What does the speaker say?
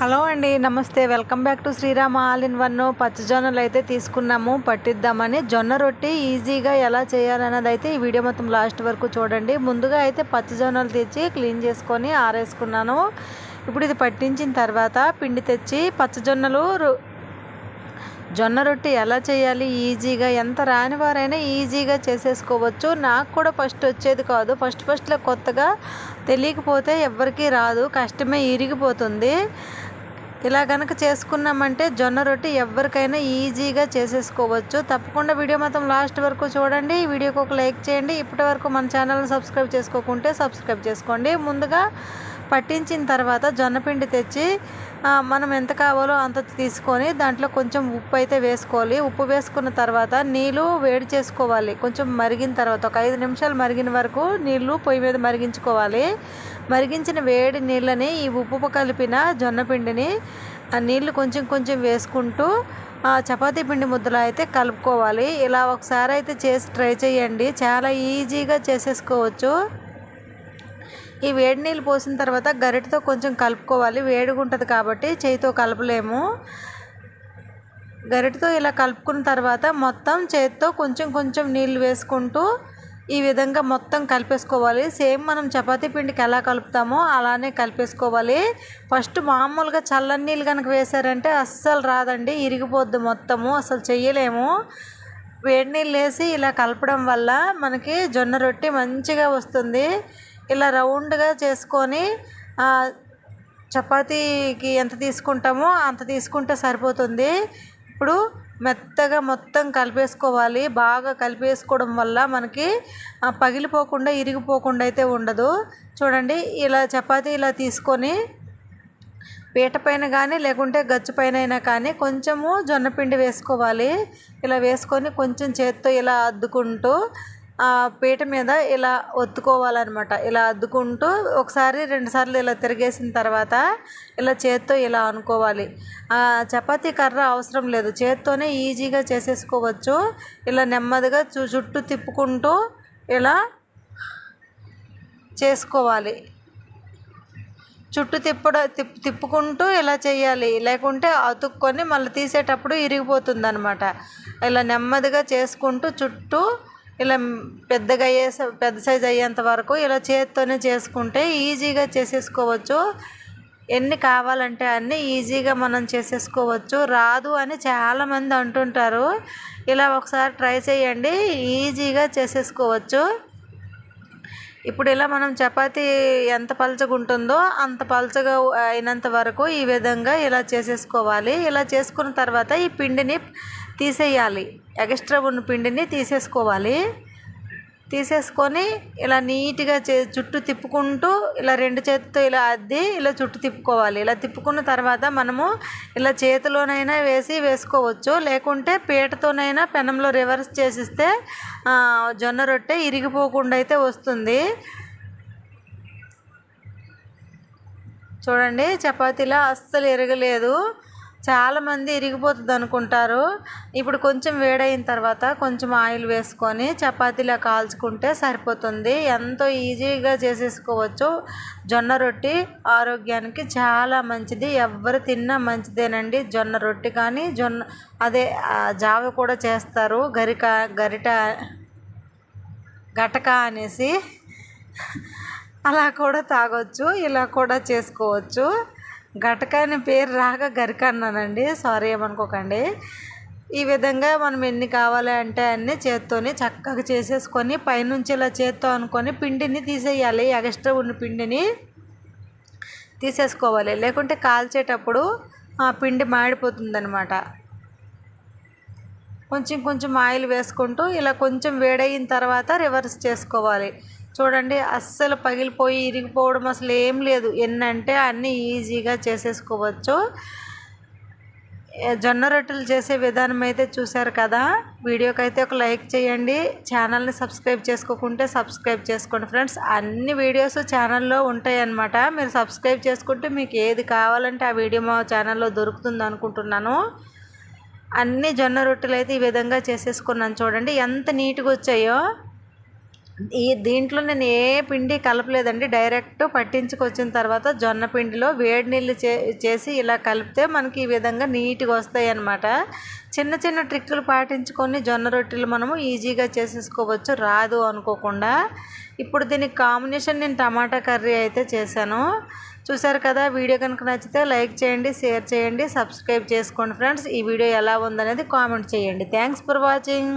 Hello అండి నమస్తే. Welcome back to Srirama. All in one పచ్చజొన్నలు అయితే తీసుకున్నాము. పట్టిద్దామని. జొన్న రొట్టి ఈజీగా ఎలా చేయాలన్నది అయితే ఈ వీడియో మొత్తం లాస్ట్ వరకు చూడండి. ముందుగా అయితే పచ్చజొన్నలు తెచ్చి క్లీన్ చేసుకొని ఆరేసుకున్నాను. ఇప్పుడు ఇది పట్టించిన తర్వాత పిండి తెచ్చి పచ్చజొన్నలు జొన్న రొట్టి ఎలా చేయాలి ఈజీగా ఎంత రాని వారైనా ఈజీగా చేసేసుకోవచ్చు. నాకు కూడా ఫస్ట్ వచ్చేది కాదు. ఫస్ట్ ఫస్ట్లో కొత్తగా తెలియకపోతే ఎవ్వరికీ రాదు. కష్టమే ఇరిగిపోతుంది. ఇలా కనుక చేసుకున్నామంటే జొన్న రొట్టె ఎవరికైనా ఈజీగా చేసేసుకోవచ్చు. తప్పకుండా వీడియో మొత్తం లాస్ట్ వరకు చూడండి. ఈ వీడియోకి ఒక లైక్ చేయండి. ఇప్పటి వరకు మన ఛానల్ని సబ్స్క్రైబ్ చేసుకోకుంటే సబ్స్క్రైబ్ చేసుకోండి. ముందుగా పట్టించిన తర్వాత జొన్నపిండి తెచ్చి మనం ఎంత కావాలో అంత తీసుకొని దాంట్లో కొంచెం ఉప్పు అయితే వేసుకోవాలి. ఉప్పు వేసుకున్న తర్వాత నీళ్ళు వేడి చేసుకోవాలి. కొంచెం మరిగిన తర్వాత ఒక ఐదు నిమిషాలు మరిగిన వరకు నీళ్ళు పొయ్యి మీద మరిగించుకోవాలి. మరిగించిన వేడి నీళ్ళని ఈ ఉప్పు కలిపిన జొన్నపిండిని ఆ నీళ్ళు కొంచెం కొంచెం వేసుకుంటూ ఆ చపాతీ పిండి ముద్దలో అయితే కలుపుకోవాలి. ఇలా ఒకసారి అయితే చేసి ట్రై చేయండి. చాలా ఈజీగా చేసేసుకోవచ్చు. ఈ వేడి నీళ్ళు పోసిన తర్వాత గరిటతో కొంచెం కలుపుకోవాలి. వేడిగా ఉంటుంది కాబట్టి చేతితో కలపలేము. గరిటతో ఇలా కలుపుకున్న తర్వాత మొత్తం చేతితో కొంచెం కొంచెం నీళ్ళు వేసుకుంటూ ఈ విధంగా మొత్తం కలిపేసుకోవాలి. సేమ్ మనం చపాతీ పిండికి ఎలా కలుపుతామో అలానే కలిపేసుకోవాలి. ఫస్ట్ మామూలుగా చల్లని నీళ్ళు కనుక వేసారంటే అస్సలు రాదండి. ఇరిగిపోద్ది మొత్తము. అసలు చెయ్యలేము. వేడి నీళ్ళు వేసి ఇలా కలపడం వల్ల మనకి జొన్న రొట్టె మంచిగా వస్తుంది. ఇలా రౌండ్గా చేసుకొని చపాతీకి ఎంత తీసుకుంటామో అంత తీసుకుంటే సరిపోతుంది. ఇప్పుడు మెత్తగా మొత్తం కలిపేసుకోవాలి. బాగా కలిపేసుకోవడం వల్ల మనకి పగిలిపోకుండా ఇరిగిపోకుండా అయితే ఉండదు. చూడండి ఇలా చపాతీ ఇలా తీసుకొని పీట పైన కానీ లేకుంటే గచ్చు పైన అయినా కానీ కొంచెము జొన్నపిండి వేసుకోవాలి. ఇలా వేసుకొని కొంచెం చేత్తో ఇలా అద్దుకుంటూ పీట మీద ఇలా ఒత్తుకోవాలన్నమాట. ఇలా అద్దుకుంటూ ఒకసారి రెండుసార్లు ఇలా తిరిగేసిన తర్వాత ఇలా చేత్తో ఇలా అనుకోవాలి. చపాతీ కర్ర అవసరం లేదు. చేత్తోనే ఈజీగా చేసేసుకోవచ్చు. ఇలా నెమ్మదిగా చు చుట్టూ తిప్పుకుంటూ ఇలా చేసుకోవాలి. చుట్టూ తిప్పడ తిప్ తిప్పుకుంటూ ఇలా చేయాలి. లేకుంటే అతుక్కొని మళ్ళీ తీసేటప్పుడు ఇరిగిపోతుంది అనమాట ఇలా నెమ్మదిగా చేసుకుంటూ చుట్టూ ఇలా పెద్దగా అయ్యే పెద్ద సైజ్ అయ్యేంత వరకు ఇలా చేతితోనే చేసుకుంటే ఈజీగా చేసేసుకోవచ్చు. ఎన్ని కావాలంటే అన్ని ఈజీగా మనం చేసేసుకోవచ్చు. రాదు అని చాలామంది అంటుంటారు. ఇలా ఒకసారి ట్రై చేయండి. ఈజీగా చేసేసుకోవచ్చు. ఇప్పుడు ఇలా మనం చపాతీ ఎంత పలచగా ఉంటుందో అంత పలచగా అయినంత వరకు ఈ విధంగా ఇలా చేసేసుకోవాలి. ఇలా చేసుకున్న తర్వాత ఈ పిండిని తీసేయాలి. ఎక్స్ట్రా ఉన్న పిండిని తీసేసుకోవాలి. తీసేసుకొని ఇలా నీట్గా చే చుట్టూ తిప్పుకుంటూ ఇలా రెండు చేతితో ఇలా అద్ది ఇలా చుట్టూ తిప్పుకోవాలి. ఇలా తిప్పుకున్న తర్వాత మనము ఇలా చేతిలోనైనా వేసి వేసుకోవచ్చు. లేకుంటే పీటతోనైనా పెనంలో రివర్స్ చేసిస్తే జొన్న రొట్టె ఇరిగిపోకుండా అయితే వస్తుంది. చూడండి చపాతీలా అస్సలు ఇరగలేదు చాలామంది ఇరిగిపోతుంది అనుకుంటారు. ఇప్పుడు కొంచెం వేడైన తర్వాత కొంచెం ఆయిల్ వేసుకొని చపాతీలా కాల్చుకుంటే సరిపోతుంది. ఎంతో ఈజీగా చేసేసుకోవచ్చు. జొన్న రొట్టి ఆరోగ్యానికి చాలా మంచిది. ఎవరు తిన్నా మంచిదేనండి జొన్న రొట్టి. కానీ జొన్న అదే జావ కూడా చేస్తారు. గరిక గరిట గటక అనేసి అలా కూడా తాగొచ్చు. ఇలా కూడా చేసుకోవచ్చు. గటక అనే పేరు రాక గరిక అన్నానండి. సారీ ఏమనుకోకండి. ఈ విధంగా మనం ఎన్ని కావాలి అంటే అన్ని చేత్తోని చక్కగా చేసేసుకొని పైనుంచి ఇలా చేత్తో అనుకొని పిండిని తీసేయాలి. ఎగస్ట్రా ఉన్న పిండిని తీసేసుకోవాలి. లేకుంటే కాల్చేటప్పుడు ఆ పిండి మాడిపోతుందనమాట కొంచెం కొంచెం ఆయిల్ వేసుకుంటూ ఇలా కొంచెం వేడయిన తర్వాత రివర్స్ చేసుకోవాలి. చూడండి అస్సలు పగిలిపోయి ఇరిగిపోవడం అసలు ఏం లేదు. ఎన్నంటే అన్నీ ఈజీగా చేసేసుకోవచ్చు. జొన్న రొట్టెలు చేసే విధానం అయితే చూశారు కదా. వీడియోకి అయితే ఒక లైక్ చేయండి. ఛానల్ని సబ్స్క్రైబ్ చేసుకోకుంటే సబ్స్క్రైబ్ చేసుకోండి ఫ్రెండ్స్. అన్ని వీడియోస్ ఛానల్లో ఉంటాయి అన్నమాట మీరు సబ్స్క్రైబ్ చేసుకుంటే మీకు ఏది కావాలంటే ఆ వీడియో మా ఛానల్లో దొరుకుతుంది అనుకుంటున్నాను. అన్ని జొన్న రొట్టెలు అయితే ఈ విధంగా చేసేసుకున్నాను చూడండి. ఎంత నీట్గా వచ్చాయో. ఈ దీంట్లో నేను ఏ పిండి కలపలేదండి. డైరెక్ట్ పట్టించుకొచ్చిన తర్వాత జొన్న పిండిలో వేడి నీళ్ళు చే చేసి ఇలా కలిపితే మనకి ఈ విధంగా నీట్గా వస్తాయి అన్నమాట చిన్న చిన్న ట్రిక్కులు పాటించుకొని జొన్న రొట్టెలు మనము ఈజీగా చేసేసుకోవచ్చు. రాదు అనుకోకుండా. ఇప్పుడు దీనికి కాంబినేషన్ నేను టమాటా కర్రీ అయితే చేశాను. చూసారు కదా వీడియో కనుక నచ్చితే లైక్ చేయండి షేర్ చేయండి సబ్స్క్రైబ్ చేసుకోండి ఫ్రెండ్స్. ఈ వీడియో ఎలా ఉందనేది కామెంట్ చేయండి. Thanks for watching.